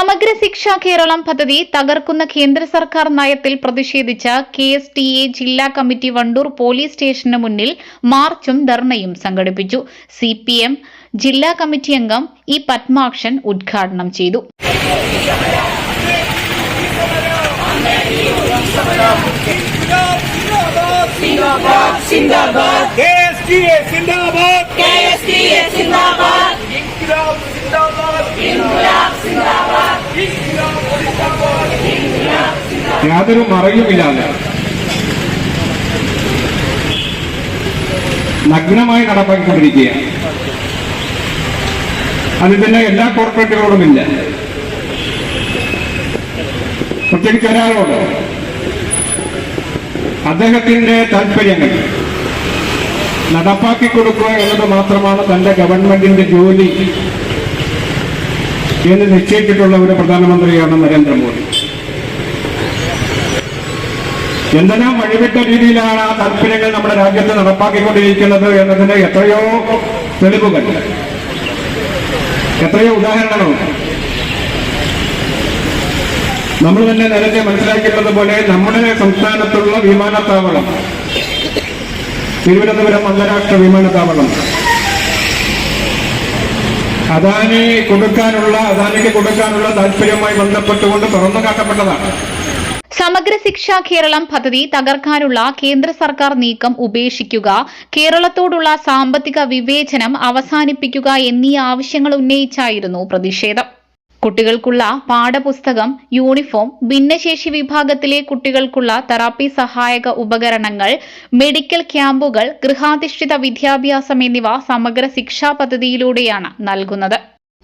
സമഗ്ര ശിക്ഷ കേരളം പദ്ധതി തകർക്കുന്ന കേന്ദ്ര സർക്കാർ നയത്തിൽ പ്രതിഷേധിച്ച കെ എസ് ടി എ ജില്ലാ കമ്മിറ്റി വണ്ടൂർ പോലീസ് സ്റ്റേഷന് മുന്നിൽ മാർച്ചും ധർണയും സംഘടിപ്പിച്ചു. സി പി എം ജില്ലാ കമ്മിറ്റി അംഗം ഇ പത്മാക്ഷൻ ഉദ്ഘാടനം ചെയ്തു. സിന്ദാബാദ്. സിന്ദാബാദ്. യാതൊരു മറയുമില്ലാതെ. നഗ്നമായി നടപ്പാക്കിക്കൊണ്ടിരിക്കുകയാണ്. അത് തന്നെ എല്ലാ കോർപ്പറേറ്റുകളോടും ഇല്ല. പ്രത്യേകിച്ച് ഒരാളോട്. അദ്ദേഹത്തിന്റെ താല്പര്യങ്ങൾ നടപ്പാക്കി കൊടുക്കുക എന്നത് മാത്രമാണ് തന്റെ ഗവൺമെന്റിന്റെ ജോലി എന്ന് നിശ്ചയിച്ചിട്ടുള്ള ഒരു പ്രധാനമന്ത്രിയാണ് നരേന്ദ്രമോദി. എന്തെല്ലാം വഴിവിട്ട രീതിയിലാണ് ആ താല്പര്യങ്ങൾ നമ്മുടെ രാജ്യത്ത് നടപ്പാക്കിക്കൊണ്ടിരിക്കുന്നത് എന്നതിന്റെ എത്രയോ തെളിവുകൾ. എത്രയോ ഉദാഹരണങ്ങൾ. നമ്മൾ തന്നെ നേരത്തെ മനസ്സിലാക്കിയിട്ടുള്ളത് പോലെ നമ്മുടെ സംസ്ഥാനത്തുള്ള വിമാനത്താവളം തിരുവനന്തപുരം അന്താരാഷ്ട്ര വിമാനത്താവളം. അദാനി കൊടുക്കാനുള്ള അദാനിക്ക് കൊടുക്കാനുള്ള താല്പര്യവുമായി ബന്ധപ്പെട്ടുകൊണ്ട് തുറന്നു കാട്ടപ്പെട്ടതാണ് സമഗ്ര ശിക്ഷ കേരളം പദ്ധതി തകർക്കാനുള്ള കേന്ദ്ര സർക്കാർ നീക്കം ഉപേക്ഷിക്കുക കേരളത്തോടുള്ള സാമ്പത്തിക വിവേചനം അവസാനിപ്പിക്കുക എന്നീ ആവശ്യങ്ങൾ ഉന്നയിച്ചായിരുന്നു പ്രതിഷേധം. കുട്ടികൾക്കുള്ള പാഠപുസ്തകം യൂണിഫോം ഭിന്നശേഷി വിഭാഗത്തിലെ കുട്ടികൾക്കുള്ള തെറാപ്പി സഹായക ഉപകരണങ്ങൾ മെഡിക്കൽ ക്യാമ്പുകൾ ഗൃഹാധിഷ്ഠിത വിദ്യാഭ്യാസം എന്നിവ സമഗ്ര ശിക്ഷാ പദ്ധതിയിലൂടെയാണ് നൽകുന്നത്.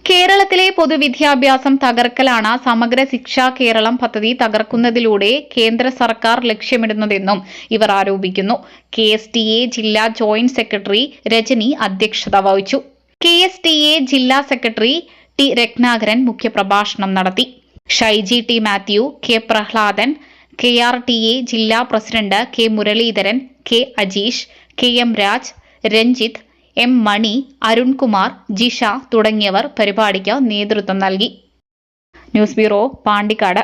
കേരളത്തിലെ പൊതുവിദ്യാഭ്യാസം തകർക്കലാണ് സമഗ്ര ശിക്ഷാ കേരളം പദ്ധതി തകർക്കുന്നതിലൂടെ കേന്ദ്ര സർക്കാർ ലക്ഷ്യമിടുന്നതെന്നും ഇവർ ആരോപിക്കുന്നു. കെ എസ് ടി എ ജില്ലാ ജോയിന്റ് സെക്രട്ടറി രജനി അധ്യക്ഷത വഹിച്ചു. കെ എസ് ടി എ ജില്ലാ സെക്രട്ടറി ടി രത്നാകരൻ മുഖ്യപ്രഭാഷണം നടത്തി. Shaiji T Mathew K Prahladan K R T A ജില്ലാ president K Muraleedharan K Ajeesh K M Raj Ranjith M Mani Arunkumar Jisha തുടങ്ങിയവർ പരിപാടിക്ക് നേതൃത്വം നൽകി. News bureau Pandikkad.